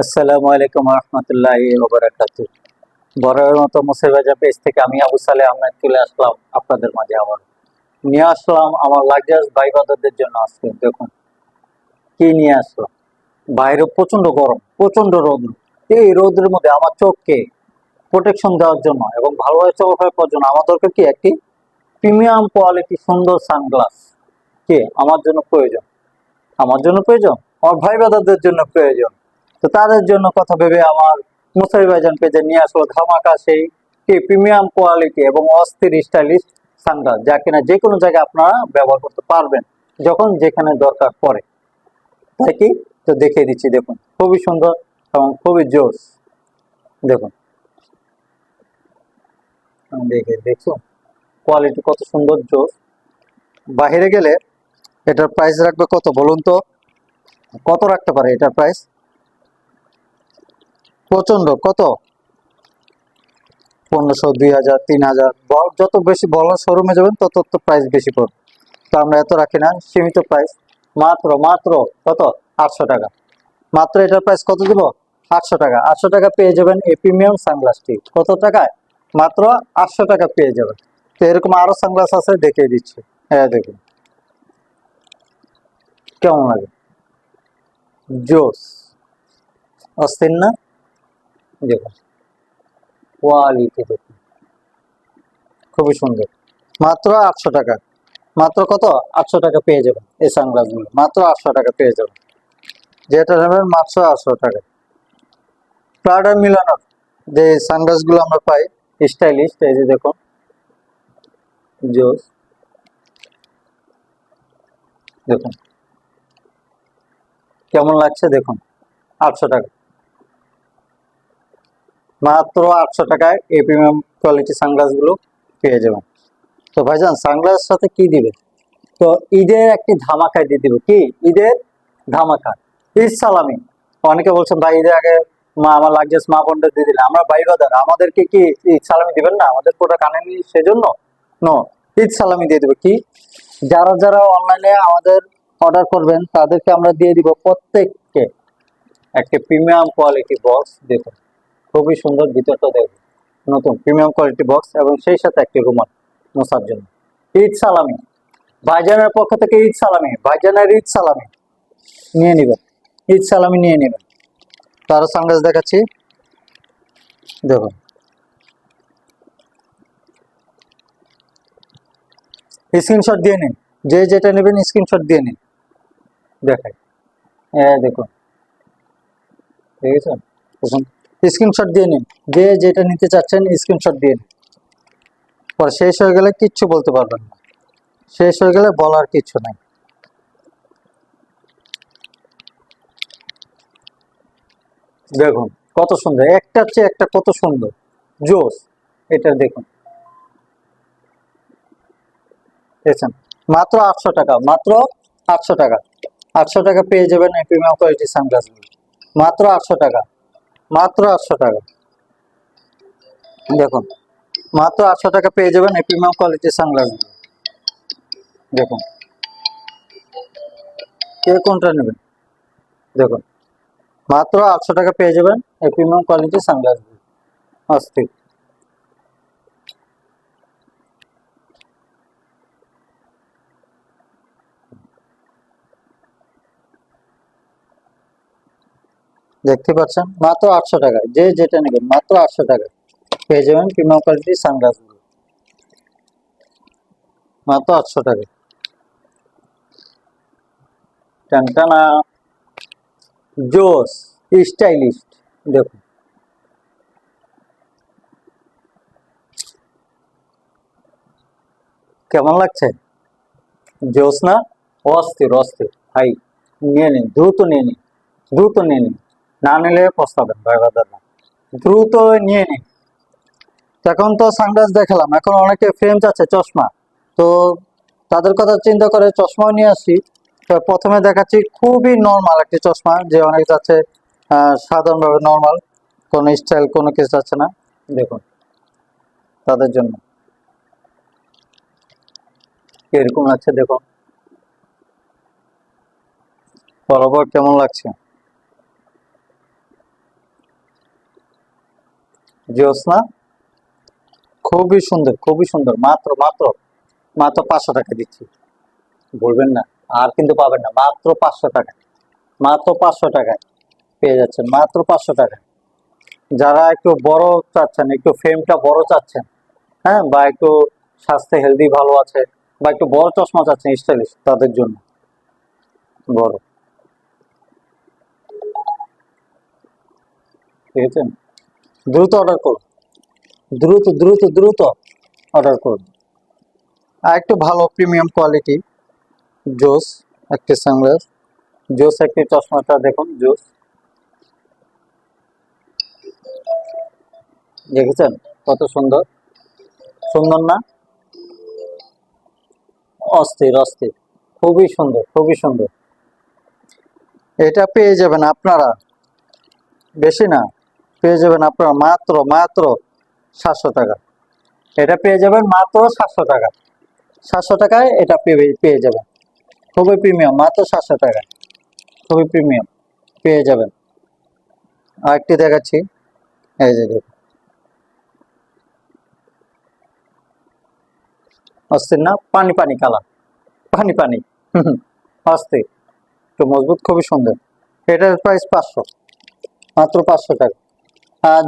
আসসালামু আলাইকুম রহমতুল্লাহ ওবরাকাত বড়ের মতো মুসেবাজা পেজ থেকে আমি আবু সালে আহমেদ চলে আসলাম আপনাদের মাঝে আবার। নিয়ে আসলাম আমার লাক্সাস ভাইবাদারদের জন্য আজকে, দেখুন। কি নিয়ে আসলাম? বাইরে প্রচণ্ড গরম প্রচণ্ড রোদ্র। এই রোদের মধ্যে আমার চোখকে প্রোটেকশন দেওয়ার জন্য এবং ভালোভাবে চলাফেরা করার জন্য আমার দরকার কি একটি প্রিমিয়াম কোয়ালিটি সুন্দর সানগ্লাস কে আমার জন্য প্রয়োজন? আমার জন্য প্রয়োজন? আমার ভাই বাদারদের জন্য প্রয়োজন? তো তাদের জন্য কথা ভেবে আমার মুসাই ভাইজান পেজে নিয়ে আসলো ধামাকা সেই প্রিমিয়াম কোয়ালিটি এবং অস্থির স্টাইলিশ সানগ্লাস, যা কিনা যে কোনো জায়গায় আপনারা ব্যবহার করতে পারবেন, যখন যেখানে দরকার পড়ে। তাই কি? তো দেখিয়ে দিচ্ছি, দেখুন, খুবই সুন্দর এবং খুবই জোস। দেখুন। দেখে দেখুন, কোয়ালিটি কত সুন্দর, জোস। বাইরে গেলে এটার প্রাইস রাখবে কত বলুন তো? কত রাখতে পারে এটার প্রাইস প্রচণ্ড কত? পনেরোশো, দুই হাজার, তিন হাজার যত বেশি বড় শোরুমে যাবেন, তত তো প্রাইস বেশি পড়বে। তো আমরা এত রাখি না, সীমিত প্রাইস মাত্র মাত্র কত? আটশো টাকা। মাত্র এটার প্রাইস কত দিব? আটশো টাকা। আটশো টাকা পেয়ে যাবেন এই প্রিমিয়াম সানগ্লাসটি কত টাকায়? মাত্র আটশো টাকা পেয়ে যাবেন। তো এরকম আরও সানগ্লাস আছে, দেখিয়ে দিচ্ছি। হ্যাঁ দেখুন। কেমন লাগে? জোস অস্থির না? দেখুন। কোয়ালিটি দেখুন। খুবই সুন্দর। মাত্র আটশো টাকা। মাত্র কত? আটশো টাকা পেয়ে যাবেন এই সানগ্লাসগুলো মাত্র আটশো টাকা পেয়ে যাবেন। যেটা নেবেন মাত্র আটশো টাকা। প্রাডার মিলানোর যে সানগ্লাসগুলো আমরা পাই স্টাইলিশ এই যে দেখুন। জোস দেখুন। কেমন লাগছে? দেখুন। আটশো টাকা। মাত্র আটশো টাকায় এই প্রিমিয়াম কোয়ালিটি সানগ্লাসগুলো পেয়ে যাবেন। তো ভাইজান সানগ্লাসের সাথে কি দিবে? তো ঈদের একটি ধামাকায় দিয়ে দিবে। কি? ঈদের ধামাকা। ঈদ সালামি। অনেকে বলছেন, ভাই, ঈদের আগে মা, আমার লাগজেস মা বোনদের দিয়ে দিলে। আমরা ভাই বাদার আমাদেরকে কি ঈদ সালামি দিবেন না? আমাদের প্রোডাক্ট আনেনি সেজন্য? নো ঈদ সালামি দিয়ে দেবে। কি? যারা যারা অনলাইনে আমাদের অর্ডার করবেন, তাদেরকে আমরা দিয়ে দিব প্রত্যেককে একটি প্রিমিয়াম কোয়ালিটি বক্স দেখুন খুবই সুন্দর ভিতরটা দেখুন নতুন প্রিমিয়াম কোয়ালিটি বক্স এবং সেই সাথে একটি রুমাল মশার জন্য। ঈদ সালামি। ভাইজানের পক্ষ থেকে ঈদ সালামি। ভাইজানের ঈদ সালামি। নিয়ে নেবেন। ঈদ সালামি নিয়ে নেবেন। তার সানগ্লাস দেখাচ্ছি। দেখুন স্ক্রিনশট দিয়ে নিন। যে যেটা নেবেন স্ক্রিনশট দিয়ে নিন। দেখাই। হ্যাঁ দেখুন। ঠিক আছে স্ক্রিনশট দিয়ে নিন। যে যেটা নিতে চাচ্ছেন, স্ক্রিনশট দিয়ে নিন। পরে শেষ হয়ে গেলে কিচ্ছু বলতে পারবেন না। শেষ হয়ে গেলে বলার কিছু নাই। দেখুন, কত সুন্দর। একটার চেয়ে একটা কত সুন্দর। জোস। এটা দেখুন। দেখছেন? মাত্র আটশো টাকা, মাত্র আটশো টাকা। আটশো টাকা পেয়ে যাবেন এই প্রিমিয়াম কোয়ালিটি সানগ্লাসগুলো মাত্র আটশো টাকা। মাত্র আটশো টাকা। দেখুন, মাত্র আটশো টাকা পেয়ে যাবেন এই প্রিমিয়াম কোয়ালিটির সানগ্লাসগুলো দেখুন, কে কোনটা নেবেন? দেখুন, মাত্র আটশো টাকা পেয়ে যাবেন এই প্রিমিয়াম কোয়ালিটির সানগ্লাসগুলো অস্থির। দেখতে পাচ্ছেন? মাত্র আটশো টাকা যে যেটা নেবেন, মাত্র আটশো টাকা পেয়ে যাবেন প্রিমিয়াম কোয়ালিটির সানগ্লাসগুলো মাত্র আটশো টাকা টানটানা। জোস স্টাইলিশ দেখুন। কেমন লাগছে? জোস না? অস্থির অস্থির। ভাই, নিয়ে নিন, দ্রুত নিয়ে নিন। দ্রুত নিয়ে নিন। না নিলে পস্তাবেন ভাই না। দ্রুত নিয়ে নিন। এখন তো সানগ্লাস দেখালাম, এখন অনেকে ফ্রেম চাচ্ছে চশমা। তো তাদের কথা চিন্তা করে চশমাও নিয়ে আসি। প্রথমে দেখাচ্ছি খুবই নর্মাল একটি চশমা, যে অনেক যাচ্ছে সাধারণভাবে নর্মাল কোনো স্টাইল কোনো কিছু যাচ্ছে না। দেখুন, তাদের জন্য। এরকম লাগছে, দেখুন। বরাবর কেমন লাগছে। জ্যোৎস্না খুবই সুন্দর খুবই সুন্দর। মাত্র মাত্র মাত্র পাঁচশো টাকা দিচ্ছি। বলবেন না, আর কিন্তু পাবেন না। মাত্র পাঁচশো টাকা। মাত্র পাঁচশো টাকায় পেয়ে যাচ্ছেন, মাত্র পাঁচশো টাকা। যারা একটু বড় চাচ্ছেন, একটু ফ্রেমটা বড় চাচ্ছেন হ্যাঁ বা একটু স্বাস্থ্যে হেলদি ভালো আছে, বা একটু বড় চশমা চাচ্ছেন স্টাইলিশ তাদের জন্য। বড়। ঠিক আছে দ্রুত অর্ডার করুন দ্রুত দ্রুত দ্রুত অর্ডার করুন আর একটু ভালো প্রিমিয়াম কোয়ালিটি জোস, একটি সানগ্লাস জোস, একটি চশমাটা দেখুন, জোস। দেখেছেন কত সুন্দর? সুন্দর না? অস্থির অস্থির। খুবই সুন্দর খুবই সুন্দর। এটা পেয়ে যাবেন আপনারা। বেশি না। পেয়ে যাবেন আপনারা মাত্র মাত্র সাতশো টাকা। এটা পেয়ে যাবেন মাত্র সাতশো টাকা। সাতশো টাকায় এটা পেয়ে পেয়ে যাবেন। খুবই প্রিমিয়াম মাত্র সাতশো টাকা খুবই প্রিমিয়াম পেয়ে যাবেন। আরেকটি দেখাচ্ছি। এই যে দেখুন। অস্থির না? পানি পানি কালার। পানি পানি। অস্থির। একটু মজবুত, খুবই সুন্দর। এটার প্রাইস পাঁচশো। মাত্র পাঁচশো টাকা।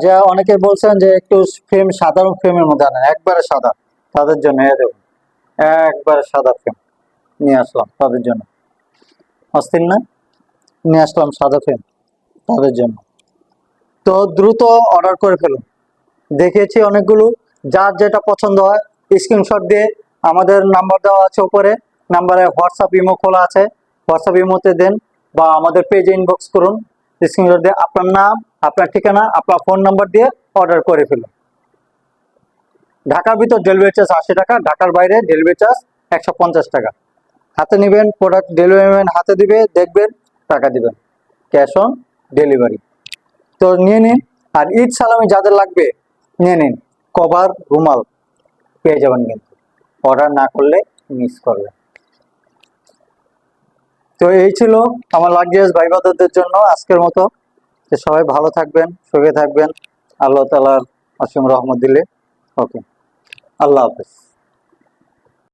যা অনেকে বলছেন যে একটু ফ্রেম সাধারণ ফ্রেমের মধ্যে আনেন, একবারে সাদা, তাদের জন্য দেখুন, একবারে সাদা ফ্রেম নিয়ে আসলাম তাদের জন্য। অস্থির না? নিয়ে আসলাম সাদা ফ্রেম তাদের জন্য। তো দ্রুত অর্ডার করে ফেলুন। দেখিয়েছি অনেকগুলো, যার যেটা পছন্দ হয় স্ক্রিনশট দিয়ে আমাদের নাম্বার দেওয়া আছে উপরে। নাম্বারে হোয়াটসঅ্যাপ ইমো খোলা আছে। হোয়াটসঅ্যাপ ইমোতে দেন বা আমাদের পেজে ইনবক্স করুন। স্ক্রিনশট দিয়ে আপনার নাম আপনার ঠিকানা, আপনার ফোন নাম্বার দিয়ে অর্ডার করে ফেলুন। ঢাকার ভিতর ডেলিভারি চার্জ আশি টাকা, ঢাকার বাইরে ডেলিভারি চার্জ একশো পঞ্চাশ টাকা। হাতে নেবেন প্রোডাক্ট ডেলিভারি হাতে দিবে, দেখবেন টাকা দিবেন। ক্যাশ অন ডেলিভারি তো নিয়ে নিন, আর ঈদ সালামি যাদের লাগবে, নিয়ে নিন। কভার, রুমাল পেয়ে যাবেন কিন্তু। অর্ডার না করলে মিস করবেন। তো এই ছিল আমার লাগেজ ভাই বাদরদের জন্য আজকের মতো। সবাই ভালো থাকবেন সুখে থাকবেন। আল্লাহ তালার অসীম রহমত দিলে। ওকে। আল্লাহ হাফেজ।